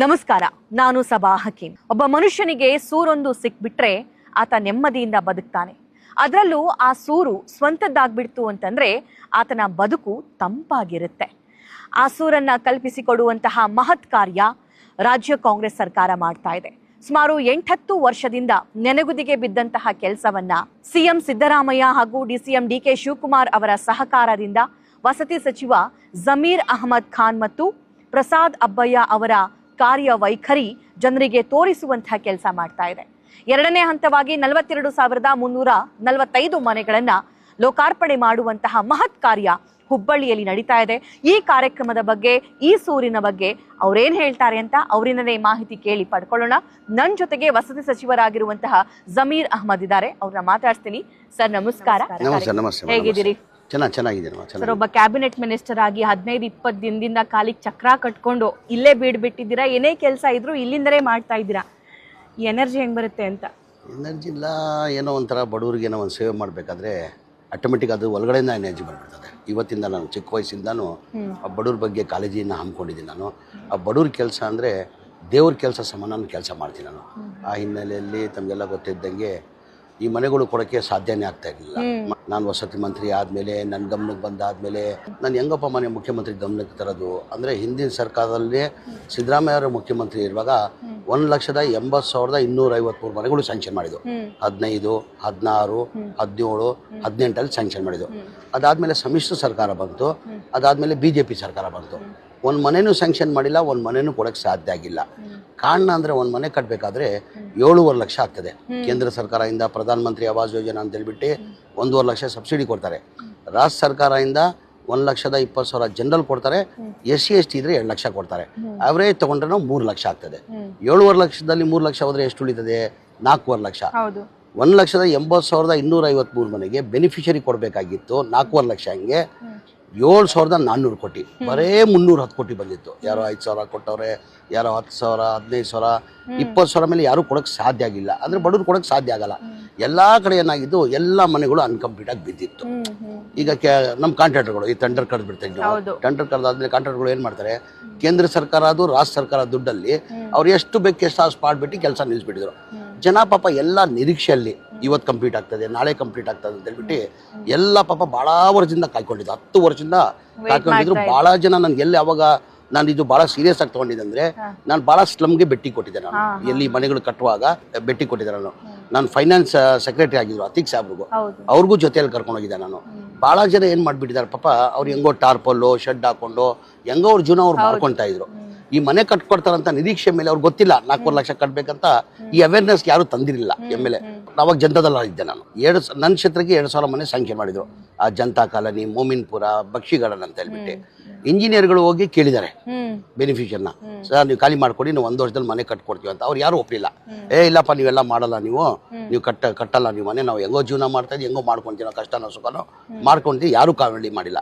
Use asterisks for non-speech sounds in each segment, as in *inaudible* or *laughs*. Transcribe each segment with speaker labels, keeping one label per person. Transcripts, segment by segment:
Speaker 1: ನಮಸ್ಕಾರ, ನಾನು ಸಬಾ ಹಕೀಂ ಒಬ್ಬ ಮನುಷ್ಯನಿಗೆ ಸೂರೊಂದು ಸಿಕ್ಬಿಟ್ರೆ ಆತ ನೆಮ್ಮದಿಯಿಂದ ಬದುಕ್ತಾನೆ. ಅದರಲ್ಲೂ ಆ ಸೂರು ಸ್ವಂತದ್ದಾಗ್ಬಿಡ್ತು ಅಂತಂದ್ರೆ ಆತನ ಬದುಕು ತಂಪಾಗಿರುತ್ತೆ. ಆ ಸೂರನ್ನ ಕಲ್ಪಿಸಿಕೊಡುವಂತಹ ಮಹತ್ ಕಾರ್ಯ ರಾಜ್ಯ ಕಾಂಗ್ರೆಸ್ ಸರ್ಕಾರ ಮಾಡ್ತಾ ಇದೆ. ಸುಮಾರು ಎಂಟತ್ತು ವರ್ಷದಿಂದ ನೆನೆಗುದಿಗೆ ಬಿದ್ದಂತಹ ಕೆಲಸವನ್ನ ಸಿಎಂ ಸಿದ್ದರಾಮಯ್ಯ ಹಾಗೂ ಡಿಸಿಎಂ ಡಿಕೆ ಶಿವಕುಮಾರ್ ಅವರ ಸಹಕಾರದಿಂದ ವಸತಿ ಸಚಿವ ಜಮೀರ್ ಅಹಮದ್ ಖಾನ್ ಮತ್ತು ಪ್ರಸಾದ್ ಅಬ್ಬಯ್ಯ ಅವರ ಕಾರ್ಯವೈಖರಿ ಜನರಿಗೆ ತೋರಿಸುವಂತಹ ಕೆಲಸ ಮಾಡ್ತಾ ಇದೆ. ಎರಡನೇ ಹಂತವಾಗಿ ನಲವತ್ತೆರಡು ಸಾವಿರದ ಮುನ್ನೂರ ನಲವತ್ತೈದು ಮನೆಗಳನ್ನ ಲೋಕಾರ್ಪಣೆ ಮಾಡುವಂತಹ ಮಹತ್ ಕಾರ್ಯ ಹುಬ್ಬಳ್ಳಿಯಲ್ಲಿ ನಡೀತಾ ಇದೆ. ಈ ಕಾರ್ಯಕ್ರಮದ ಬಗ್ಗೆ ಈ ಸೂರಿನ ಬಗ್ಗೆ ಅವ್ರೇನ್ ಹೇಳ್ತಾರೆ ಅಂತ ಅವರಿಂದನೇ ಮಾಹಿತಿ ಕೇಳಿ ಪಡ್ಕೊಳ್ಳೋಣ. ನನ್ನ ಜೊತೆಗೆ ವಸತಿ ಸಚಿವರಾಗಿರುವಂತಹ ಜಮೀರ್ ಅಹಮದ್ ಇದ್ದಾರೆ. ಅವ್ರನ್ನ ಮಾತಾಡ್ತೀನಿ ಸರ್ ನಮಸ್ಕಾರ.
Speaker 2: ನಮಸ್ತೆ ಚೆನ್ನಾಗಿ ಚೆನ್ನಾಗಿದೆ
Speaker 1: ಸರ್ ಒಬ್ಬ ಕ್ಯಾಬಿನೆಟ್ ಮಿನಿಸ್ಟರ್ ಆಗಿ ಹದಿನೈದು ಇಪ್ಪತ್ತು ದಿನದಿಂದ ಕಾಲಿಗೆ ಚಕ್ರ ಕಟ್ಕೊಂಡು ಇಲ್ಲೇ ಬೀಡ್ಬಿಟ್ಟಿದ್ದೀರಾ ಏನೇ ಕೆಲಸ ಇದ್ರೂ ಇಲ್ಲಿಂದಲೇ ಮಾಡ್ತಾ ಇದ್ದೀರಾ? ಎನರ್ಜಿ ಹೆಂಗೆ ಬರುತ್ತೆ ಅಂತ?
Speaker 2: ಎನರ್ಜಿ ಇಲ್ಲ ಏನೋ ಒಂಥರ ಬಡವರಿಗೆ ಏನೋ ಒಂದು ಸೇವೆ ಮಾಡಬೇಕಾದ್ರೆ ಆಟೋಮೆಟಿಕ್ ಅದು ಒಳಗಡೆಯಿಂದ ಎನರ್ಜಿ ಬಂದ್ಬಿಡ್ತದೆ. ಇವತ್ತಿಂದ ನಾನು ಚಿಕ್ಕ ವಯಸ್ಸಿಂದನೂ ಆ ಬಡವ್ರ ಬಗ್ಗೆ ಕಾಳಜಿಯನ್ನು ಹಮ್ಮಿಕೊಂಡಿದ್ದೀನಿ ನಾನು. ಆ ಬಡವ್ರ ಕೆಲಸ ಅಂದರೆ ದೇವ್ರ ಕೆಲಸ ಸಮಾನ ಕೆಲಸ ಮಾಡ್ತೀನಿ ನಾನು. ಆ ಹಿನ್ನೆಲೆಯಲ್ಲಿ ತಮಗೆಲ್ಲ ಗೊತ್ತಿದ್ದಂಗೆ ಈ ಮನೆಗಳು ಕೊಡೋಕ್ಕೆ ಸಾಧ್ಯನೇ ಆಗ್ತಾ ಇರಲಿಲ್ಲ. ನಾನು ವಸತಿ ಮಂತ್ರಿ ಆದಮೇಲೆ ನನ್ನ ಗಮನಕ್ಕೆ ಬಂದಾದಮೇಲೆ ನಾನು ಹೆಂಗಪ್ಪ ಮನೆ ಮುಖ್ಯಮಂತ್ರಿ ಗಮನಕ್ಕೆ ತರೋದು? ಅಂದರೆ ಹಿಂದಿನ ಸರ್ಕಾರದಲ್ಲಿ ಸಿದ್ದರಾಮಯ್ಯ ಅವರ ಮುಖ್ಯಮಂತ್ರಿ ಇರುವಾಗ ಒಂದು ಲಕ್ಷದ ಎಂಬತ್ತು ಸಾವಿರದ ಇನ್ನೂರ ಐವತ್ಮೂರು ಮನೆಗಳು ಸ್ಯಾಂಕ್ಷನ್ ಮಾಡಿದ್ದು. ಹದಿನೈದು ಹದಿನಾರು ಹದಿನೇಳು ಹದಿನೆಂಟಲ್ಲಿ ಸ್ಯಾಂಕ್ಷನ್ ಮಾಡಿದ್ದು. ಅದಾದಮೇಲೆ ಸಮ್ಮಿಶ್ರ ಸರ್ಕಾರ ಬಂತು. ಅದಾದಮೇಲೆ ಬಿ ಜೆ ಪಿ ಸರ್ಕಾರ ಬಂತು. ಒಂದು ಮನೆನೂ ಸ್ಯಾಂಕ್ಷನ್ ಮಾಡಿಲ್ಲ ಒಂದು ಮನೆನೂ ಕೊಡೋಕ್ಕೆ ಸಾಧ್ಯ ಆಗಿಲ್ಲ. ಕಾರಣ ಅಂದರೆ ಒಂದು ಮನೆ ಕಟ್ಟಬೇಕಾದ್ರೆ ಏಳುವರೆ ಲಕ್ಷ ಆಗ್ತದೆ. ಕೇಂದ್ರ ಸರ್ಕಾರದಿಂದ ಪ್ರಧಾನ ಮಂತ್ರಿ ಆವಾಸ್ ಯೋಜನಾ ಅಂತ ಹೇಳ್ಬಿಟ್ಟು ಒಂದೂವರೆ ಲಕ್ಷ ಸಬ್ಸಿಡಿ ಕೊಡ್ತಾರೆ. ರಾಜ್ಯ ಸರ್ಕಾರದಿಂದ ಒಂದು ಲಕ್ಷದ ಇಪ್ಪತ್ತು ಸಾವಿರ ಜನರಲ್ ಕೊಡ್ತಾರೆ. ಎಸ್ ಸಿ ಎಸ್ ಟಿ ಇದ್ರೆ ಎರಡು ಲಕ್ಷ ಕೊಡ್ತಾರೆ. ಅವರೇ ತೊಗೊಂಡ್ರೆ ಮೂರು ಲಕ್ಷ ಆಗ್ತದೆ. ಏಳುವರೆ ಲಕ್ಷದಲ್ಲಿ ಮೂರು ಲಕ್ಷ ಹೋದರೆ ಎಷ್ಟು ಉಳಿತದೆ? ನಾಲ್ಕೂವರೆ ಲಕ್ಷ. ಒಂದು ಲಕ್ಷದ ಎಂಬತ್ತು ಸಾವಿರದ ಇನ್ನೂರ ಐವತ್ಮೂರು ಮನೆಗೆ ಬೆನಿಫಿಷರಿ ಕೊಡಬೇಕಾಗಿತ್ತು ನಾಲ್ಕೂವರೆ ಲಕ್ಷ ಹಂಗೆ. ಏಳು ಸಾವಿರದ ನಾನ್ನೂರು ಕೋಟಿ. ಬರೇ ಮುನ್ನೂರು ಹತ್ತು ಕೋಟಿ ಬಂದಿತ್ತು. ಯಾರೋ ಐದು ಸಾವಿರ ಕೊಟ್ಟವ್ರೆ ಯಾರೋ ಹತ್ತು ಸಾವಿರ ಹದಿನೈದು ಸಾವಿರ ಇಪ್ಪತ್ತು ಸಾವಿರ ಮೇಲೆ ಯಾರೂ ಕೊಡೋಕ್ಕೆ ಸಾಧ್ಯ ಆಗಿಲ್ಲ. ಅಂದರೆ ಬಡವ್ರು ಕೊಡೋಕ್ಕೆ ಸಾಧ್ಯ ಆಗಲ್ಲ. ಎಲ್ಲ ಕಡೆ ಏನಾಗಿದ್ದು ಎಲ್ಲ ಮನೆಗಳು ಅನ್ಕಂಪ್ಲೀಟ್ ಆಗಿ ಬಿದ್ದಿತ್ತು. ಈಗ ಕೆ ನಮ್ಮ ಕಾಂಟ್ರಾಕ್ಟರ್ಗಳು ಈ ಟೆಂಡರ್ ಕರೆದು ಬಿಡ್ತೀವಿ ನಾವು. ಟೆಂಡರ್ ಕರೆದಾದ್ಮೇಲೆ ಕಾಂಟ್ರಾಕ್ಟರ್ಗಳು ಏನು ಮಾಡ್ತಾರೆ? ಕೇಂದ್ರ ಸರ್ಕಾರ ಅದು ರಾಜ್ಯ ಸರ್ಕಾರ ದುಡ್ಡಲ್ಲಿ ಅವ್ರು ಎಷ್ಟು ಬೇಕು ಎಷ್ಟು ಅಷ್ಟು ಮಾಡಿಬಿಟ್ಟು ಕೆಲಸ ನಿಲ್ಲಿಸ್ಬಿಟ್ಟಿದ್ರು ಜನ ಪಾಪ ಎಲ್ಲ ನಿರೀಕ್ಷೆಯಲ್ಲಿ ಇವತ್ತು ಕಂಪ್ಲೀಟ್ ಆಗ್ತದೆ ನಾಳೆ ಕಂಪ್ಲೀಟ್ ಆಗ್ತದೆ ಅಂತ ಹೇಳ್ಬಿಟ್ಟು ಎಲ್ಲ ಪಾಪ ಭಾಳ ವರ್ಷದಿಂದ ಕಾಯ್ಕೊಂಡಿದ್ದು. ಹತ್ತು ವರ್ಷದಿಂದ ಕಾಯ್ಕೊಂಡಿದ್ರು. ಭಾಳ ಜನ ನನ್ಗೆ ಎಲ್ಲಿ ಅವಾಗ ನಾನು ಇದು ಭಾಳ ಸೀರಿಯಸ್ ಆಗಿ ತೊಗೊಂಡಿದ್ದೆ ಅಂದರೆ ನಾನು ಭಾಳ ಸ್ಲಮ್ಗೆ ಭೇಟಿ ಕೊಟ್ಟಿದ್ದೆ ನಾನು. ಎಲ್ಲಿ ಮನೆಗಳು ಕಟ್ಟುವಾಗ ಭೇಟಿ ಕೊಟ್ಟಿದ್ದೆ ನಾನು. ನಾನು ಫೈನಾನ್ಸ್ ಸೆಕ್ರೆಟರಿ ಆಗಿದ್ರು ಅತಿಕ್ ಸಾಬ್ರಿಗೂ. ಅವ್ರಿಗೂ ಜೊತೆಯಲ್ಲಿ ಕರ್ಕೊಂಡೋಗಿದ್ದೆ ನಾನು. ಭಾಳ ಜನ ಏನು ಮಾಡಿಬಿಟ್ಟಿದ್ದಾರೆ ಪಾಪ ಅವ್ರು ಹೆಂಗೋ ಟಾರ್ಪಲ್ಲು ಶೆಡ್ ಹಾಕೊಂಡು ಹೆಂಗೋ ಅವ್ರ ಜೀವನ ಅವ್ರು ಮಾಡ್ಕೊತಾ ಇದ್ರು. ಈ ಮನೆ ಕಟ್ಕೊಡ್ತಾರಂತ ನಿರೀಕ್ಷೆ ಮೇಲೆ ಅವ್ರಿಗೆ ಗೊತ್ತಿಲ್ಲ ನಾಲ್ಕೂವರೆ ಲಕ್ಷ ಕಟ್ಟಬೇಕಂತ ಈ ಅವೇರ್ನೆಸ್ ಯಾರು ತಂದಿರಲಿಲ್ಲ ಎಂ ಎಲ್ ಎ. ಅವಾಗ ಜನತಾದಲ್ಲ ಇದ್ದೆ ನಾನು. ಎರಡು ಸ- ನನ್ನ ಕ್ಷೇತ್ರಕ್ಕೆ ಎರಡು ಸಾವಿರ ಮನೆ ಸಂಖ್ಯೆ ಮಾಡಿದ್ರು. ಆ ಜನತಾ ಕಾಲನಿ ಮೋಮಿನ್ಪುರ ಬಕ್ಷಿಗಾರ್ಡನ್ ಅಂತ ಹೇಳ್ಬಿಟ್ಟು. ಇಂಜಿನಿಯರ್ಗಳು ಹೋಗಿ ಕೇಳಿದ್ದಾರೆ. ಬೆನಿಫಿಷಿಯರ್ನ. ಸರ್ ನೀವು ಖಾಲಿ ಮಾಡ್ಕೊಡಿ ನಾವು ಒಂದು ವರ್ಷದಲ್ಲಿ ಮನೆ ಕಟ್ಕೊಡ್ತೀವಿ ಅಂತ. ಅವ್ರು ಯಾರು ಒಪ್ಪಲಿಲ್ಲ ಏ ಇಲ್ಲಪ್ಪ ನೀವೆಲ್ಲ ಮಾಡಲ್ಲ ನೀವು. ನೀವು ಕಟ್ಟ ಕಟ್ಟಲ್ಲ ನೀವು ಮನೆ. ನಾವು ಹೆಂಗೋ ಜೀವನ ಮಾಡ್ತಾ ಇದ್ದೀವಿ ಹೆಂಗೋ ಮಾಡ್ಕೊಂತೀವಿ ಕಷ್ಟನೋ ಸುಖನೋ ಮಾಡ್ಕೊಂತೀವಿ ಯಾರು ಕಾವಲಿ ಮಾಡಿಲ್ಲ.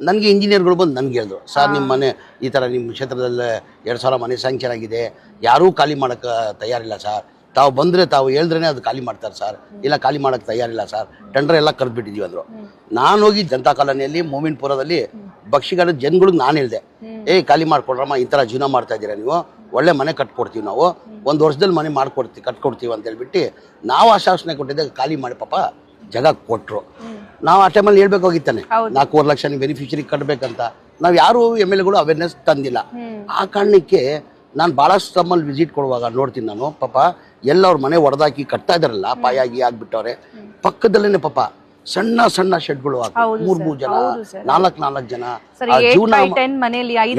Speaker 2: ನನಗೆ ಇಂಜಿನಿಯರ್ಗಳು ಬಂದು ನನಗೆ ಹೇಳಿದ್ರು ಸರ್ ನಿಮ್ಮ ಮನೆ ಈ ಥರ ನಿಮ್ಮ ಕ್ಷೇತ್ರದಲ್ಲಿ ಎರಡು ಸಾವಿರ ಮನೆ ಸಂಖ್ಯೆ ಆಗಿದೆ ಯಾರೂ ಖಾಲಿ ಮಾಡೋಕ್ಕೆ ತಯಾರಿಲ್ಲ ಸರ್. ತಾವು ಬಂದರೆ ತಾವು ಹೇಳಿದ್ರೇ ಅದು ಖಾಲಿ ಮಾಡ್ತಾರೆ ಸರ್. ಇಲ್ಲ ಖಾಲಿ ಮಾಡೋಕ್ಕೆ ತಯಾರಿಲ್ಲ ಸರ್. ಟೆಂಡರ್ ಎಲ್ಲ ಕರೆದ್ಬಿಟ್ಟಿದ್ದೀವಿ ಅಂದರು. ನಾನು ಹೋಗಿ ಜನತಾ ಕಾಲೋನಿಯಲ್ಲಿ ಮೋಮಿನ್ಪುರದಲ್ಲಿ ಬಕ್ಷಿಗಾರ ಜನಗಳಿಗೆ ನಾನು ಹೇಳಿದೆ. ಏಯ್ ಖಾಲಿ ಮಾಡ್ಕೊಡ್ರಮ್ಮ ಈ ಥರ ಜೀವನ ಮಾಡ್ತಾ ಇದ್ದೀರಾ ನೀವು? ಒಳ್ಳೆ ಮನೆ ಕಟ್ಕೊಡ್ತೀವಿ ನಾವು. ಒಂದು ವರ್ಷದಲ್ಲಿ ಮನೆ ಮಾಡ್ಕೊಡ್ತೀವಿ ಕಟ್ಕೊಡ್ತೀವಿ ಅಂತ ಹೇಳ್ಬಿಟ್ಟು ನಾವು ಆಶಾಸನೆ ಕೊಟ್ಟಿದ್ದೆ ಖಾಲಿ ಮಾಡಿ ಪಾಪ ಜಾಗ ಕೊಟ್ಟರು ನಾವು ಆ ಟೈಮಲ್ಲಿ ಹೇಳ್ಬೇಕಾಗಿತ್ತಾನೆ. ನಾಲ್ಕೂವರೆ ಲಕ್ಷ ನೀವು ಬೆನಿಫಿಷರಿ ಕಟ್ಟಬೇಕಂತ ನಾವು ಯಾರು ಎಂ ಎಲ್ ಎಗಳು ಅವೇರ್ನೆಸ್ ತಂದಿಲ್ಲ. ಆ ಕಾರಣಕ್ಕೆ ನಾನು ಭಾಳಷ್ಟು ತಮ್ಮಲ್ಲಿ ವಿಸಿಟ್ ಕೊಡುವಾಗ ನೋಡ್ತೀನಿ ನಾನು. ಪಾಪ ಎಲ್ಲ ಅವ್ರ ಮನೆ ಹೊಡೆದಾಕಿ ಕಟ್ತಾ ಇದಾರಲ್ಲ ಪಾಯಾಗಿ ಆಗ್ಬಿಟ್ಟವ್ರೆ. ಪಕ್ಕದಲ್ಲೇನೆ ಪಾಪ ಸಣ್ಣ ಸಣ್ಣ ಶೆಡ್ಗಳು ಮೂರ್ ಮೂರ್ ಜನ ನಾಲ್ಕ್ ನಾಲ್ಕ್ ಜನ. ಜೀವನ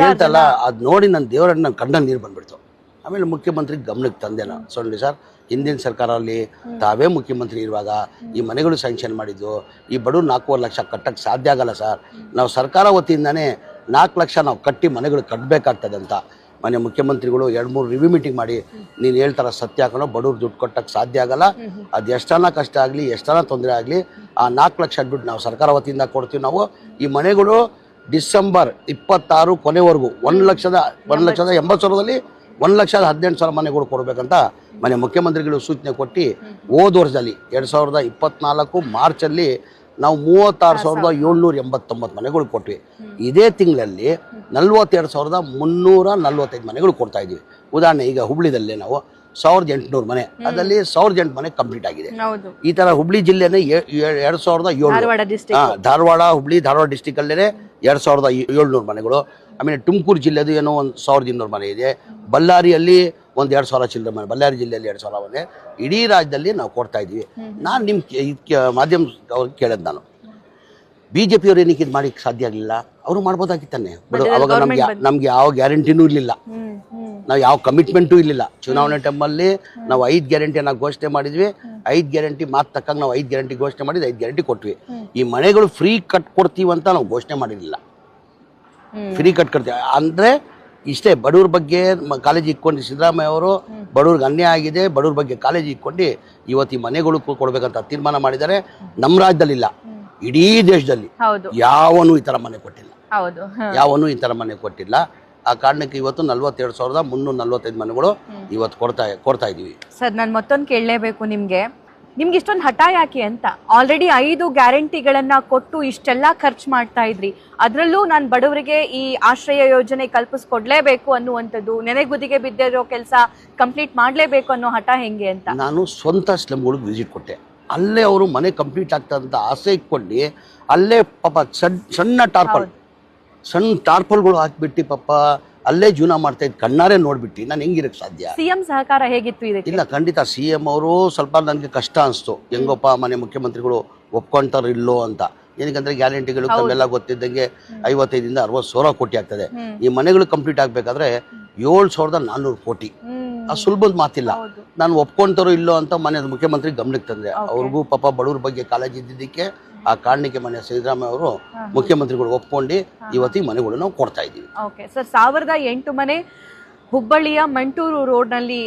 Speaker 2: ಹೇಳ್ತಲ್ಲ ಅದು ನೋಡಿ ನನ್ನ ದೇವರನ್ನ ನನ್ನ ನೀರ್ ನೀರು ಬಂದ್ಬಿಡ್ತು. ಆಮೇಲೆ ಮುಖ್ಯಮಂತ್ರಿ ಗಮನಕ್ಕೆ ತಂದೆ ನಾನು ಸೊಳ್ಳಿ ಸರ್ ಹಿಂದಿನ ಸರ್ಕಾರದಲ್ಲಿ ತಾವೇ ಮುಖ್ಯಮಂತ್ರಿ ಇರುವಾಗ ಈ ಮನೆಗಳು ಸ್ಯಾಂಕ್ಷನ್ ಮಾಡಿದ್ದು ಈ ಬಡವ್ರು ನಾಲ್ಕೂವರೆ ಲಕ್ಷ ಕಟ್ಟಕ್ಕೆ ಸಾಧ್ಯ ಆಗಲ್ಲ ಸರ್. ನಾವು ಸರ್ಕಾರ ವತಿಯಿಂದನೇ ನಾಲ್ಕು ಲಕ್ಷ ನಾವು ಕಟ್ಟಿ ಮನೆಗಳು ಕಟ್ಟಬೇಕಾಗ್ತದೆ ಅಂತ ಮನೆ ಮುಖ್ಯಮಂತ್ರಿಗಳು ಎರಡು ಮೂರು ರಿವ್ಯೂ ಮೀಟಿಂಗ್ ಮಾಡಿ ನೀನು ಹೇಳ್ತಾರ ಸತ್ಯ ಹಾಕೋಣ ಬಡವ್ರು ದುಡ್ಡು ಕೊಟ್ಟಕ್ಕೆ ಸಾಧ್ಯ ಆಗಲ್ಲ. ಅದು ಎಷ್ಟನ ಕಷ್ಟ ಆಗಲಿ ಎಷ್ಟನ ತೊಂದರೆ ಆಗಲಿ ಆ ನಾಲ್ಕು ಲಕ್ಷ ದುಡ್ಡು ನಾವು ಸರ್ಕಾರ ವತಿಯಿಂದ ಕೊಡ್ತೀವಿ ನಾವು. ಈ ಮನೆಗಳು ಡಿಸೆಂಬರ್ ಇಪ್ಪತ್ತಾರು ಕೊನೆವರೆಗೂ ಒಂದು ಲಕ್ಷದ ಒಂದು ಲಕ್ಷದ ಎಂಬತ್ತು ಸಾವಿರದಲ್ಲಿ ಒಂದು ಲಕ್ಷದ ಹದಿನೆಂಟು ಸಾವಿರ ಮನೆಗಳು ಕೊಡಬೇಕಂತ ಮನೆ ಮುಖ್ಯಮಂತ್ರಿಗಳು ಸೂಚನೆ ಕೊಟ್ಟು ಹೋದ ವರ್ಷದಲ್ಲಿ ಎರಡು ಸಾವಿರದ ಇಪ್ಪತ್ನಾಲ್ಕು ಮಾರ್ಚಲ್ಲಿ ನಾವು ಮೂವತ್ತಾರು ಸಾವಿರದ ಏಳ್ನೂರ ಎಂಬತ್ತೊಂಬತ್ತು ಮನೆಗಳು ಕೊಟ್ವಿ. ಇದೇ ತಿಂಗಳಲ್ಲಿ ನಲ್ವತ್ತೆರಡು ಸಾವಿರದ ಮುನ್ನೂರ ನಲ್ವತ್ತೈದು ಮನೆಗಳು ಕೊಡ್ತಾ ಇದ್ದೀವಿ ಉದಾಹರಣೆ ಈಗ ಹುಬ್ಳಿದಲ್ಲೇ ನಾವು ಸಾವಿರದ ಎಂಟುನೂರು ಮನೆ. ಅದರಲ್ಲಿ ಸಾವಿರದ ಎಂಟು ಮನೆ ಕಂಪ್ಲೀಟ್ ಆಗಿದೆ. ಈ ತರ ಹುಬ್ಳಿ ಜಿಲ್ಲೆನೇ ಎರಡ್ ಸಾವಿರದ ಏಳು
Speaker 1: ಧಾರವಾಡ
Speaker 2: ಹುಬ್ಳಿ ಧಾರವಾಡ ಡಿಸ್ಟಿಕ್ ಅಲ್ಲೇ ಎರಡ್ ಸಾವಿರದ ಏಳ್ನೂರು ಮನೆಗಳು. ಆಮೇಲೆ ತುಮಕೂರು ಜಿಲ್ಲೆದು ಏನೋ ಒಂದು ಸಾವಿರದ ಇನ್ನೂರು ಮನೆ ಇದೆ. ಬಳ್ಳಾರಿಯಲ್ಲಿ ಒಂದು ಎರಡು ಸಾವಿರ ಚಿಲ್ಲರೆ ಮನೆ ಬಳ್ಳಾರಿ ಜಿಲ್ಲೆಯಲ್ಲಿ ಎರಡು ಸಾವಿರ ಮನೆ ಇಡೀ ರಾಜ್ಯದಲ್ಲಿ ನಾವು ಕೊಡ್ತಾ ಇದ್ದೀವಿ. ನಾನು ನಿಮ್ಮ ಮಾಧ್ಯಮ ಅವ್ರಿಗೆ ಕೇಳದ್ ನಾನು. ಬಿ ಜೆ ಪಿಯವ್ರು ಏನಕ್ಕೆ ಇದು ಮಾಡಿಕ್ ಸಾಧ್ಯ ಆಗಲಿಲ್ಲ? ಅವರು ಮಾಡ್ಬೋದಾಗಿತ್ತಾನೆ ಬಟ್ ಅವಾಗ ನಮ್ಗೆ ನಮ್ಗೆ ಯಾವ ಗ್ಯಾರಂಟಿನೂ ಇರಲಿಲ್ಲ. ನಾವು ಯಾವ ಕಮಿಟ್ಮೆಂಟು ಇರಲಿಲ್ಲ. ಚುನಾವಣೆ ಟೈಮಲ್ಲಿ ನಾವು ಐದು ಗ್ಯಾರಂಟಿಯನ್ನ ಘೋಷಣೆ ಮಾಡಿದ್ವಿ. ಐದು ಗ್ಯಾರಂಟಿ ಮಾತು ತಕ್ಕಂಗೆ ನಾವು ಐದು ಗ್ಯಾರಂಟಿ ಘೋಷಣೆ ಮಾಡಿದ್ವಿ ಐದು ಗ್ಯಾರಂಟಿ ಕೊಟ್ವಿ. ಈ ಮನೆಗಳು ಫ್ರೀ ಕಟ್ ಕೊಡ್ತೀವಿ ಅಂತ ನಾವು ಘೋಷಣೆ ಮಾಡಿರಲಿಲ್ಲ. ಫ್ರೀ ಕಟ್ ಕೊಡ್ತೀವಿ ಅಂದರೆ ಇಷ್ಟೇ ಬಡವ್ರ ಬಗ್ಗೆ ಕಾಲೇಜ್ ಇಕ್ಕೊಂಡು ಇಟ್ಕೊಂಡು ಸಿದ್ದರಾಮಯ್ಯ ಅವರು ಬಡವ್ರಿಗೆ ಅನ್ಯಾಯ ಆಗಿದೆ ಬಡವ್ರ ಬಗ್ಗೆ ಕಾಲೇಜ್ ಇಟ್ಕೊಂಡು ಇವತ್ತು ಈ ಮನೆಗಳು ಕೊಡ್ಬೇಕಂತ ತೀರ್ಮಾನ ಮಾಡಿದ್ದಾರೆ. ನಮ್ಮ ರಾಜ್ಯದಲ್ಲಿಲ್ಲ ಇಡೀ ದೇಶದಲ್ಲಿ ಯಾವನು ಈ ತರ ಮನೆ ಕೊಟ್ಟಿಲ್ಲ. ಯಾವನು ಈ ತರ ಮನೆ ಕೊಟ್ಟಿಲ್ಲ. ಆ ಕಾರಣಕ್ಕೆ ಇವತ್ತು ನಲ್ವತ್ತೆರಡು ಸಾವಿರದ ಮುನ್ನೂರ ನಲ್ವತ್ತೈದು ಮನೆಗಳು ಇವತ್ತು ಕೊಡ್ತಾ ಕೊಡ್ತಾ ಇದೀವಿ
Speaker 1: ಸರ್ ನಾನು ಮತ್ತೊಂದು ಕೇಳಲೇಬೇಕು ನಿಮ್ಗೆ. ನಿಮ್ಗೆ ಇಷ್ಟೊಂದು ಹಠ ಯಾಕೆ ಅಂತ? ಆಲ್ರೆಡಿ ಐದು ಗ್ಯಾರಂಟಿಗಳನ್ನ ಕೊಟ್ಟು ಇಷ್ಟೆಲ್ಲ ಖರ್ಚು ಮಾಡ್ತಾ ಇದ್ರಿ. ಅದರಲ್ಲೂ ನಾನು ಬಡವರಿಗೆ ಈ ಆಶ್ರಯ ಯೋಜನೆ ಕಲ್ಪಿಸ್ಕೊಡ್ಲೇಬೇಕು ಅನ್ನುವಂಥದ್ದು ನೆನೆಗುದಿಗೆ ಬಿದ್ದಿರೋ ಕೆಲಸ ಕಂಪ್ಲೀಟ್ ಮಾಡಲೇಬೇಕು ಅನ್ನೋ ಹಠ ಹೆಂಗೆ ಅಂತ?
Speaker 2: ನಾನು ಸ್ವಂತ ಸ್ಲಮ್ಗಳಿಗೆ ವಿಸಿಟ್ ಕೊಟ್ಟೆ. ಅಲ್ಲೇ ಅವರು ಮನೆ ಕಂಪ್ಲೀಟ್ ಆಗ್ತದಂತ ಆಸೆ ಇಟ್ಕೊಂಡು ಅಲ್ಲೇ ಪಾಪ ಸಣ್ಣ ಸಣ್ಣ ಟಾರ್ಪಲ್ ಸಣ್ಣ ಟಾರ್ಪಲ್ಗಳು ಹಾಕ್ಬಿಟ್ಟು ಪಾಪ ಅಲ್ಲೇ ಜೀವನ ಮಾಡ್ತಾ ಇದ್ದು ಕಣ್ಣಾರೆ ನೋಡ್ಬಿಟ್ಟು. ನಾನು ಹೆಂಗಿರಕ್ಕೆ ಸಾಧ್ಯ?
Speaker 1: ಸಿಎಂ ಸಹಕಾರ ಹೇಗಿತ್ತು ಇದಕ್ಕೆ?
Speaker 2: ಇಲ್ಲ ಖಂಡಿತ ಸಿ ಎಂ ಅವರು ಸ್ವಲ್ಪ ನನಗೆ ಕಷ್ಟ ಅನಿಸ್ತು. ಹೆಂಗಪ್ಪ ಮನೆ ಮುಖ್ಯಮಂತ್ರಿಗಳು ಒಪ್ಕೊಂತಾರೋ ಇಲ್ಲೋ ಅಂತ. ಏನಕ್ಕಂದ್ರೆ ಗ್ಯಾರಂಟಿಗಳು ತಮ್ಮೆಲ್ಲ ಗೊತ್ತಿದ್ದಂಗೆ ಐವತ್ತೈದಿಂದ ಅರವತ್ತು ಸಾವಿರ ಕೋಟಿ ಆಗ್ತದೆ. ಈ ಮನೆಗಳು ಕಂಪ್ಲೀಟ್ ಆಗ್ಬೇಕಾದ್ರೆ ಏಳು ಸಾವಿರದ ನಾನ್ನೂರು ಕೋಟಿ. ಆ ಸುಲಭದ ಮಾತಿಲ್ಲ. ನಾನು ಒಪ್ಕೊಂತಾರೋ ಇಲ್ಲೋ ಅಂತ ಮನೆ ಮುಖ್ಯಮಂತ್ರಿ ಗಮನಕ್ಕೆ ತಂದೆ. ಅವ್ರಿಗೂ ಪಾಪ ಬಡವ್ರ ಬಗ್ಗೆ ಕಾಳಜಿ ಇದ್ದಿದ್ದಕ್ಕೆ ಆ ಕಾರಣಕ್ಕೆ ಮನೆ ಸಿದ್ದರಾಮಯ್ಯ ಅವರು ಮುಖ್ಯಮಂತ್ರಿಗಳು ಒಪ್ಕೊಂಡು ಇವತ್ತಿಗೆ ಮನೆಗಳು ನಾವು ಕೊಡ್ತಾ ಇದ್ದೀವಿ.
Speaker 1: ಓಕೆ ಸರ್ ಸಾವಿರದ ಎಂಟು ಮನೆ ಹುಬ್ಬಳ್ಳಿಯ ಮಂಟೂರು ರೋಡ್ನಲ್ಲಿ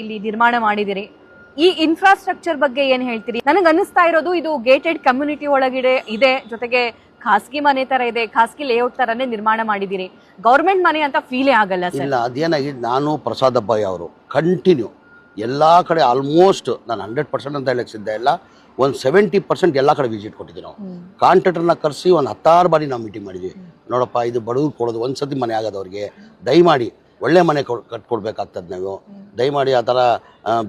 Speaker 1: ಇಲ್ಲಿ ನಿರ್ಮಾಣ ಮಾಡಿದಿರಿ. ಈ ಇನ್ಫ್ರಾಸ್ಟ್ರಕ್ಚರ್ ಬಗ್ಗೆ ಏನ್ ಹೇಳ್ತೀರಿ? ನನಗೆ ಅನಿಸ್ತಾ ಇರೋದು ಇದು ಗೇಟೆಡ್ ಕಮ್ಯುನಿಟಿ ಒಳಗಿದೆ ಇದೆ. ಜೊತೆಗೆ ಖಾಸಗಿ ಮನೆ ತರ ಇದೆ ಖಾಸಗಿ ಲೇಔಟ್ ತರನೇ ನಿರ್ಮಾಣ ಮಾಡಿದಿರಿ. ಗೌರ್ಮೆಂಟ್ ಮನೆ ಅಂತ ಫೀಲೇ ಆಗಲ್ಲ ಸರ್
Speaker 2: ಇಲ್ಲ ಅದೇನಾಗಿದೆ ನಾನು ಪ್ರಸಾದ್ ಅಬ್ಬಾಯಿ ಅವರು ಕಂಟಿನ್ಯೂ ಎಲ್ಲಾ ಕಡೆ ಆಲ್ಮೋಸ್ಟ್ ನಾನು ಹಂಡ್ರೆಡ್ ಪರ್ಸೆಂಟ್ ಅಂತ ಹೇಳಕ್ ಸಿದ್ಧ ಇಲ್ಲ. ಒಂದು ಸೆವೆಂಟಿ ಪರ್ಸೆಂಟ್ ಎಲ್ಲ ಕಡೆ ವಿಸಿಟ್ ಕೊಟ್ಟಿದ್ದೀವಿ ನಾವು. ಕಾಂಟ್ರಾಕ್ಟರ್ನ ಕರೆಸಿ ಒಂದು ಹತ್ತಾರು ಬಾರಿ ನಾವು ಮೀಟಿಂಗ್ ಮಾಡಿದ್ವಿ. ನೋಡಪ್ಪ ಇದು ಬಡವ್ರು ಕೊಡೋದು ಒಂದು ಸತಿ ಮನೆ ಆಗೋದವ್ರಿಗೆ ದಯಮಾಡಿ ಒಳ್ಳೆ ಮನೆ ಕೊಡ್ ಕಟ್ಕೊಡ್ಬೇಕಾಗ್ತದೆ ನಾವು. ದಯಮಾಡಿ ಆ ಥರ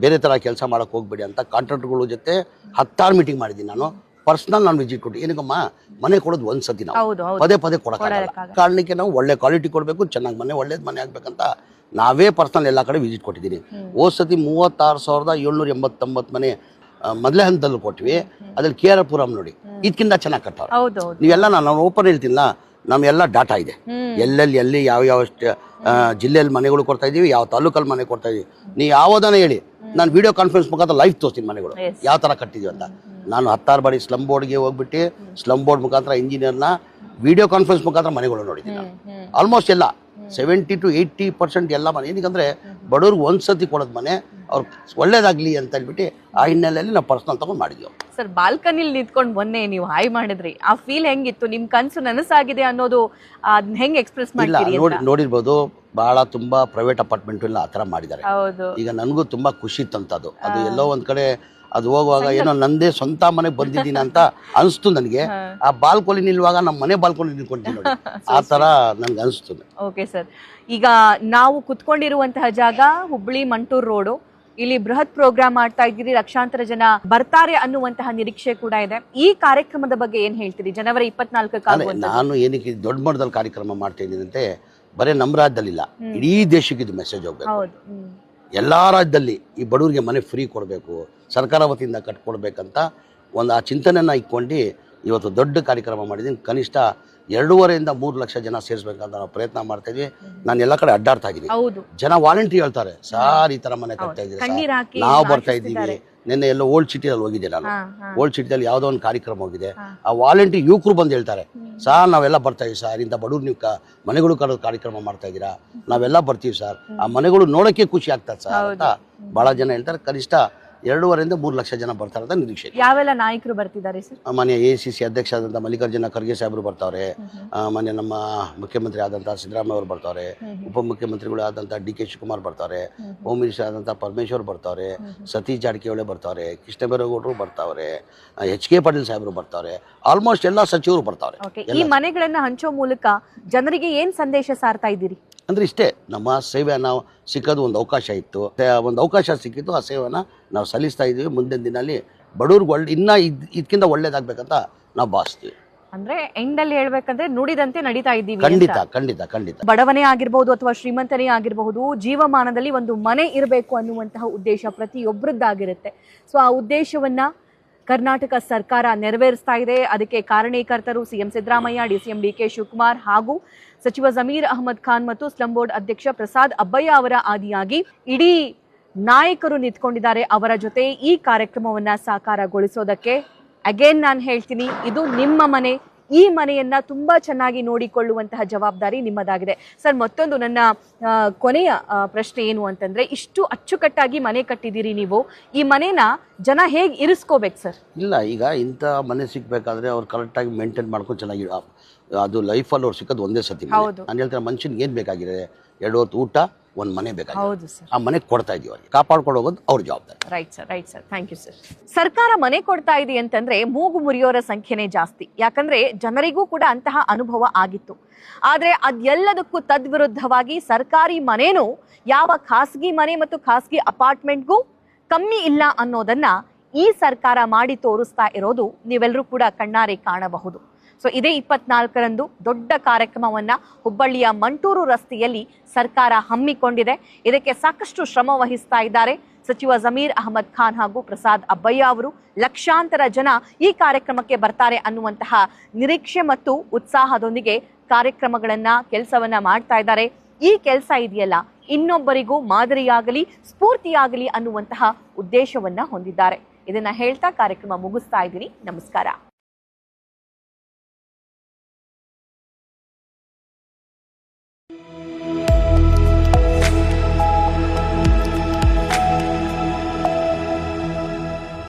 Speaker 2: ಬೇರೆ ಥರ ಕೆಲಸ ಮಾಡೋಕೆ ಹೋಗ್ಬೇಡಿ ಅಂತ ಕಾಂಟ್ರಾಕ್ಟರ್ಗಳ ಜೊತೆ ಹತ್ತಾರು ಮೀಟಿಂಗ್ ಮಾಡಿದ್ದೀನಿ ನಾನು. ಪರ್ಸ್ನಲ್ ನಾನು ವಿಸಿಟ್ ಕೊಟ್ಟು ಏನಕ್ಕಮ್ಮ ಮನೆ ಕೊಡೋದು ಒಂದು ಸತಿ ನಾವು ಪದೇ ಪದೇ ಕೊಡೋಕ್ಕಾಗಲ್ಲ. ಕಾರಣಕ್ಕೆ ನಾವು ಒಳ್ಳೆ ಕ್ವಾಲಿಟಿ ಕೊಡಬೇಕು ಚೆನ್ನಾಗಿ ಮನೆ ಒಳ್ಳೇದು ಮನೆ ಆಗಬೇಕಂತ ನಾವೇ ಪರ್ಸನಲ್ ಎಲ್ಲ ಕಡೆ ವಿಸಿಟ್ ಕೊಟ್ಟಿದ್ದೀನಿ ಹೋದ ಸತಿ ಮೂವತ್ತಾರು ಸಾವಿರದ ಏಳ್ನೂರ ಎಂಬತ್ತೊಂಬತ್ತು ಮನೆ ಮೊದಲೇ ಹಂತದಲ್ಲಿ ಕೊಟ್ವಿ. ಅದ್ರಲ್ಲಿ ಕೆ ಆರ್ ಪುರಂ ನೋಡಿ ಇದಕ್ಕಿಂತ ಚೆನ್ನಾಗಿ
Speaker 1: ಹೌದು
Speaker 2: ನೀವೆಲ್ಲ ನಾನು ಓಪನ್ ಹೇಳ್ತಿಲ್ಲ ನಮ್ಮೆಲ್ಲ ಡಾಟಾ ಇದೆ. ಎಲ್ಲೆಲ್ಲಿ ಎಲ್ಲಿ ಯಾವ ಯಾವ ಜಿಲ್ಲೆಯಲ್ಲಿ ಮನೆಗಳು ಕೊಡ್ತಾ ಇದೀವಿ ಯಾವ ತಾಲೂಕಲ್ಲಿ ಮನೆ ಕೊಡ್ತಾ ಇದೀವಿ. ನೀವು ಯಾವುದನ್ನ ಹೇಳಿ. ನಾನು ವಿಡಿಯೋ ಕಾನ್ಫರೆನ್ಸ್ ಮುಖಾಂತರ ಲೈವ್ ತೋರಿಸ್ತೀನಿ ಮನೆಗಳು. ಯಾವ ಥರ ಕಟ್ಟಿದೀವಿ ಅಂತ. ನಾನು ಹತ್ತಾರು ಬಾರಿ ಸ್ಲಮ್ ಬೋರ್ಡ್ಗೆ ಹೋಗ್ಬಿಟ್ಟು ಸ್ಲಮ್ ಬೋರ್ಡ್ ಮುಖಾಂತರ ಇಂಜಿನಿಯರ್ನ ವಿಡಿಯೋ ಕಾನ್ಫರೆನ್ಸ್ ಮುಖಾಂತರ ಮನೆಗಳು ನೋಡಿದ್ದೀನಿ ನಾನು. ಆಲ್ಮೋಸ್ಟ್ ಎಲ್ಲ ಸೆವೆಂಟಿ ಟು ಏಯ್ಟಿ ಪರ್ಸೆಂಟ್ ಎಲ್ಲ ಮನೆ. ಏನಕ್ಕಂದ್ರೆ ಬಡವ್ರಿಗೆ ಒಂದು ಸತಿ ಕೊಡೋದು ಮನೆ ಅವ್ರು ಒಳ್ಳೇದಾಗ್ಲಿ ಅಂತ ಹೇಳ್ಬಿಟ್ಟು ಆ ಹಿನ್ನೆಲೆಯಲ್ಲಿ ನಾವು ಪರ್ಸನಲ್ ತಗೊಂಡು ಮಾಡಿದ್ವಿ
Speaker 1: ಸರ್ ಬಾಲ್ಕನಿಲ್ ನಿಂತ್ಕೊಂಡು ಮೊನ್ನೆ ನೀವು ಹಾಯ್ ಮಾಡಿದ್ರಿ. ಆ ಫೀಲ್ ಹೆಂಗಿತ್ತು? ನಿಮ್ ಕನಸು ನನಸಾಗಿದೆ ಅನ್ನೋದು ಅದನ್ನ ಹೆಂಗ್ ಎಕ್ಸ್ಪ್ರೆಸ್
Speaker 2: ಇಲ್ಲ
Speaker 1: ಮಾಡ್ತೀರಿ
Speaker 2: ನೋಡಿ ನೋಡಿರ್ಬೋದು ಬಹಳ ತುಂಬಾ ಪ್ರೈವೇಟ್ ಅಪಾರ್ಟ್ಮೆಂಟ್ ಎಲ್ಲ ಆ ಥರ ಮಾಡಿದ್ದಾರೆ.
Speaker 1: ಹೌದು.
Speaker 2: ಈಗ ನನಗೂ ತುಂಬಾ ಖುಷಿ ಇತ್ತಂತದು ಅದು. ಎಲ್ಲೋ ಒಂದ್ ಕಡೆ ಅದು ಹೋಗುವಾಗ ಏನೋ ನಂದೇ ಸ್ವಂತ ಮನೆಗೆ ಬಂದಿದ್ದೀನಿ ಅಂತ ಅನಿಸ್ತು ನನಗೆ. ಆ ಬಾಲ್ಕೊಲಿ ನಿಲ್ವಾಗ ನಮ್ಮ ಮನೆ ಬಾಲ್ಕೊಲಿ ನಿಲ್ಕೊಂತೀನಿ ನೋಡಿ. *laughs* ಆ ಥರ ನನಗೆ ಅನಿಸ್ತು.
Speaker 1: ಓಕೆ ಸರ್ ಈಗ ನಾವು ಕುತ್ಕೊಂಡಿರುವಂತಹ ಜಾಗ ಹುಬ್ಳಿ ಮಂಟೂರ್ ರೋಡು. ಇಲ್ಲಿ ಬೃಹತ್ ಪ್ರೋಗ್ರಾಮ್ ಮಾಡ್ತಾ ಇದ್ದೀರಿ ಲಕ್ಷಾಂತರ ಜನ ಬರ್ತಾರೆ ಅನ್ನುವಂತಹ ನಿರೀಕ್ಷೆ ಕೂಡ ಇದೆ. ಈ ಕಾರ್ಯಕ್ರಮದ ಬಗ್ಗೆ ಏನ್ ಹೇಳ್ತೀರಿ? ಜನವರಿ ಇಪ್ಪತ್ನಾಲ್ಕು
Speaker 2: ನಾನು ಏನಕ್ಕೆ ದೊಡ್ಡ ಮಟ್ಟದಲ್ಲಿ ಕಾರ್ಯಕ್ರಮ ಮಾಡ್ತಾ ಇದ್ದೀನಂತೆ ಬರೀ ನಮ್ಮ ರಾಜ್ಯದಲ್ಲಿಲ್ಲ. ಇಡೀ ದೇಶಕ್ಕೆ ಇದು ಮೆಸೇಜ್ ಹೋಗ್ಬೇಕು.
Speaker 1: ಎಲ್ಲಾ
Speaker 2: ಎಲ್ಲ ರಾಜ್ಯದಲ್ಲಿ ಈ ಬಡವರಿಗೆ ಮನೆ ಫ್ರೀ ಕೊಡಬೇಕು ಸರ್ಕಾರ ವತಿಯಿಂದ ಕಟ್ಕೊಡ್ಬೇಕಂತ ಒಂದು ಆ ಚಿಂತನೆಯನ್ನ ಇಟ್ಕೊಂಡು ಇವತ್ತು ದೊಡ್ಡ ಕಾರ್ಯಕ್ರಮ ಮಾಡಿದ್ದೀನಿ. ಕನಿಷ್ಠ ಎರಡೂವರೆಯಿಂದ ಮೂರು ಲಕ್ಷ ಜನ ಸೇರಿಸ್ಬೇಕಂತ ನಾವು ಪ್ರಯತ್ನ ಮಾಡ್ತಾ ಇದ್ವಿ. ನಾನು ಎಲ್ಲ ಕಡೆ ಅಡ್ಡಾಡ್ತಾ ಇದ್ದೀನಿ ಜನ ವಾಲಂಟಿಯರ್ ಹೇಳ್ತಾರೆ ಸಾರ್ ಈ ತರ ಮನೆ ಕಟ್ತಾ
Speaker 1: ಹಾಕಿ
Speaker 2: ನಾವು ಬರ್ತಾ ಇದ್ದೀವಿ. ನಿನ್ನೆ ಎಲ್ಲೋ ಓಲ್ಡ್ ಸಿಟಿಯಲ್ಲಿ ಹೋಗಿದ್ದೆ ನಾನು. ಓಲ್ಡ್ ಸಿಟಿಯಲ್ಲಿ ಯಾವುದೋ ಒಂದು ಕಾರ್ಯಕ್ರಮ ಹೋಗಿದೆ. ಆ ವಾಲಂಟಿ ಯುವಕರು ಬಂದು ಹೇಳ್ತಾರೆ ಸರ್ ನಾವೆಲ್ಲ ಬರ್ತಾ ಇದ್ದೀವಿ ಸರ್ ಇಂಥ ಬಡವ್ರು ನೀವು ಕ- ಮನೆಗಳು ಕರೋದು ಕಾರ್ಯಕ್ರಮ ಮಾಡ್ತಾ ಇದ್ದೀರಾ? ನಾವೆಲ್ಲ ಬರ್ತೀವಿ ಸರ್. ಆ ಮನೆಗಳು ನೋಡೋಕ್ಕೆ ಖುಷಿ ಆಗ್ತದೆ ಸರ್ ಅಂತ ಭಾಳ ಜನ ಹೇಳ್ತಾರೆ. ಕನಿಷ್ಠ ಎರಡೂವರೆಯಿಂದ ಮೂರು ಲಕ್ಷ ಜನ ಬರ್ತಾರೆ ಅಂತ ನಿರೀಕ್ಷೆ ಇದೆ.
Speaker 1: ಯಾವೆಲ್ಲ ನಾಯಕರು ಬರ್ತಿದ್ದಾರೆ ಸರ್?
Speaker 2: ಮಾನ್ಯ ಮನೆ ಎ ಸಿ ಸಿ ಅಧ್ಯಕ್ಷ ಆದಂತಹ ಮಲ್ಲಿಕಾರ್ಜುನ ಖರ್ಗೆ ಸಾಹೇಬರು ಬರ್ತಾವ್ರೆ. ಆ, ಮನೆ ನಮ್ಮ ಮುಖ್ಯಮಂತ್ರಿ ಆದಂತಹ ಸಿದ್ದರಾಮಯ್ಯ ಅವರು ಬರ್ತಾವ್ರೆ. ಉಪಮುಖ್ಯಮಂತ್ರಿಗಳು ಆದಂಥ ಡಿ ಕೆ ಶಿವಕುಮಾರ್ ಬರ್ತಾರೆ ಹೋಮ್ ಮಿನಿಸ್ಟರ್ ಆದಂಥ ಪರಮೇಶ್ವರ್ ಬರ್ತಾವ್ರೆ. ಸತೀಶ್ ಜಾರಕಿಹೊಳಿ ಬರ್ತಾವ್ರೆ. ಕೃಷ್ಣಬೈರೇಗೌಡರು ಬರ್ತಾವ್ರೆ. ಎಚ್ ಕೆ ಪಾಟೀಲ್ ಸಾಹೇಬರು ಬರ್ತಾವ್ರೆ. ಆಲ್ಮೋಸ್ಟ್ ಎಲ್ಲ ಸಚಿವರು ಬರ್ತಾವ್ರೆ.
Speaker 1: ಓಕೆ ಈ ಮನೆಗಳನ್ನ ಹಂಚೋ ಮೂಲಕ ಜನರಿಗೆ ಏನ್ ಸಂದೇಶ ಸಾರ್ತಾ ಇದ್ದೀರಿ?
Speaker 2: ಅಂದರೆ ಇಷ್ಟೇ ನಮ್ಮ ಸೇವೆಯನ್ನ ಸಿಕ್ಕೋದು ಒಂದು ಅವಕಾಶ ಇತ್ತು. ಒಂದು ಅವಕಾಶ ಸಿಕ್ಕಿತ್ತು ಆ ಸೇವೆನ ನಾವು ಸಲ್ಲಿಸ್ತಾ ಇದ್ದೀವಿ. ಮುಂದಿನ ದಿನಲ್ಲಿ ಬಡವ್ರಿಗೆ ಒಳ್ಳೆ ಇನ್ನೂ ಇದ್ ಇದಕ್ಕಿಂತ ಒಳ್ಳೇದಾಗಬೇಕಂತ ನಾವು ಭಾವಿಸ್ತೀವಿ.
Speaker 1: ಅಂದ್ರೆ ಎಂಡ್ ಅಲ್ಲಿ ಹೇಳ್ಬೇಕಂದ್ರೆ ನುಡಿದಂತೆ ನಡೀತಾ ಇದ್ದೀವಿ
Speaker 2: ಖಂಡಿತ ಖಂಡಿತ ಖಂಡಿತ.
Speaker 1: ಬಡವನೇ ಆಗಿರ್ಬಹುದು ಅಥವಾ ಶ್ರೀಮಂತನೇ ಆಗಿರಬಹುದು ಜೀವಮಾನದಲ್ಲಿ ಒಂದು ಮನೆ ಇರಬೇಕು ಅನ್ನುವಂತಹ ಉದ್ದೇಶ ಪ್ರತಿಯೊಬ್ಬರದ್ದಾಗಿರುತ್ತೆ ಸೊ ಆ ಉದ್ದೇಶವನ್ನ ಕರ್ನಾಟಕ ಸರ್ಕಾರ ನೆರವೇರಿಸ್ತಾ ಇದೆ. ಅದಕ್ಕೆ ಕಾರಣೀಕರ್ತರು CM Siddaramaiah, DCM D K Shivakumar ಹಾಗೂ ಸಚಿವ ಜಮೀರ್ ಅಹಮದ್ ಖಾನ್ ಮತ್ತು ಸ್ಲಂ ಬೋರ್ಡ್ ಅಧ್ಯಕ್ಷ ಪ್ರಸಾದ್ ಅಬ್ಬಯ್ಯ ಅವರ ಆದಿಯಾಗಿ ಇಡೀ ನಾಯಕರು ನಿಂತ್ಕೊಂಡಿದ್ದಾರೆ. ಅವರ ಜೊತೆ ಈ ಕಾರ್ಯಕ್ರಮವನ್ನು ಸಾಕಾರಗೊಳಿಸೋದಕ್ಕೆ. ಅಗೇನ್ ನಾನು ಹೇಳ್ತೀನಿ, ಇದು ನಿಮ್ಮ ಮನೆ ಈ ಮನೆಯನ್ನ ತುಂಬಾ ಚೆನ್ನಾಗಿ ನೋಡಿಕೊಳ್ಳುವಂತಹ ಜವಾಬ್ದಾರಿ ನಿಮ್ಮದಾಗಿದೆ. ಸರ್ ಮತ್ತೊಂದು ನನ್ನ ಕೊನೆಯ ಪ್ರಶ್ನೆ ಏನು ಅಂತಂದ್ರೆ ಇಷ್ಟು ಅಚ್ಚುಕಟ್ಟಾಗಿ ಮನೆ ಕಟ್ಟಿದ್ದೀರಿ ನೀವು. ಈ ಮನೇನ ಜನ ಹೇಗೆ ಇರಿಸ್ಕೋಬೇಕು ಸರ್?
Speaker 2: ಇಲ್ಲ ಈಗ ಇಂಥ ಮನೆ ಸಿಗ್ಬೇಕಾದ್ರೆ ಅವ್ರು ಕರೆಕ್ಟಾಗಿ ಮೇಂಟೈನ್ ಮಾಡ್ಕೊಂಡು ಚೆನ್ನಾಗಿ ಅದು ಲೈಫಲ್ಲಿ ಅವ್ರು ಸಿಕ್ಕೋದು ಒಂದೇ ಸತಿ
Speaker 1: ಹೌದು.
Speaker 2: ನಾನು ಹೇಳ್ತಾರೆ ಮನುಷ್ಯನಿಗೆ ಏನು ಬೇಕಾಗಿದೆ ಎರಡು ಹೊತ್ತು ಊಟ ಒಂದು ಮನೆ ಬೇಕಾಗಿದೆ
Speaker 1: ಹೌದು ಸರ್.
Speaker 2: ಆ ಮನೆ ಕೊಡ್ತಾ ಇದೀವಿ ಅವ್ರಿಗೆ. ಕಾಪಾಡ್ಕೊಂಡು ಹೋಗೋದು ಅವ್ರ ಜವಾಬ್ದಾರಿ.
Speaker 1: Right sir right sir thank you sir ಸರ್ಕಾರ ಮನೆ ಕೊಡ್ತಾ ಇದೆ ಅಂತಂದ್ರೆ ಮೂಗು ಮುರಿಯೋರ ಸಂಖ್ಯೆನೇ ಜಾಸ್ತಿ. ಯಾಕಂದ್ರೆ ಜನರಿಗೂ ಕೂಡ ಅಂತಹ ಅನುಭವ ಆಗಿತ್ತು. ಆದ್ರೆ ಅದೆಲ್ಲದಕ್ಕೂ ತದ್ವಿರುದ್ಧವಾಗಿ ಸರ್ಕಾರಿ ಮನೇನು ಯಾವ ಖಾಸಗಿ ಮನೆ ಮತ್ತು ಖಾಸಗಿ ಅಪಾರ್ಟ್ಮೆಂಟ್ಗೂ ಕಮ್ಮಿ ಇಲ್ಲ ಅನ್ನೋದನ್ನ ಈ ಸರ್ಕಾರ ಮಾಡಿ ತೋರಿಸ್ತಾ ಇರೋದು ನೀವೆಲ್ಲರೂ ಕೂಡ ಕಣ್ಣಾರೆ ಕಾಣಬಹುದು. ಸೊ ಇದೇ ಇಪ್ಪತ್ನಾಲ್ಕರಂದು ದೊಡ್ಡ ಕಾರ್ಯಕ್ರಮವನ್ನ ಹುಬ್ಬಳ್ಳಿಯ ಮಂಟೂರು ರಸ್ತೆಯಲ್ಲಿ ಸರ್ಕಾರ ಹಮ್ಮಿಕೊಂಡಿದೆ. ಇದಕ್ಕೆ ಸಾಕಷ್ಟು ಶ್ರಮ ವಹಿಸ್ತಾ ಇದ್ದಾರೆ ಸಚಿವ ಜಮೀರ್ ಅಹಮದ್ ಖಾನ್ ಹಾಗೂ ಪ್ರಸಾದ್ ಅಬ್ಬಯ್ಯ ಅವರು. ಲಕ್ಷಾಂತರ ಜನ ಈ ಕಾರ್ಯಕ್ರಮಕ್ಕೆ ಬರ್ತಾರೆ ಅನ್ನುವಂತಹ ನಿರೀಕ್ಷೆ ಮತ್ತು ಉತ್ಸಾಹದೊಂದಿಗೆ ಕಾರ್ಯಕ್ರಮಗಳನ್ನ, ಕೆಲಸವನ್ನ ಮಾಡ್ತಾ ಇದ್ದಾರೆ. ಈ ಕೆಲಸ ಇದೆಯಲ್ಲ, ಇನ್ನೊಬ್ಬರಿಗೂ ಮಾದರಿಯಾಗಲಿ, ಸ್ಫೂರ್ತಿಯಾಗಲಿ ಅನ್ನುವಂತಹ ಉದ್ದೇಶವನ್ನ ಹೊಂದಿದ್ದಾರೆ. ಇದನ್ನ ಹೇಳ್ತಾ ಕಾರ್ಯಕ್ರಮ ಮುಗಿಸ್ತಾ ಇದ್ದೀನಿ. ನಮಸ್ಕಾರ.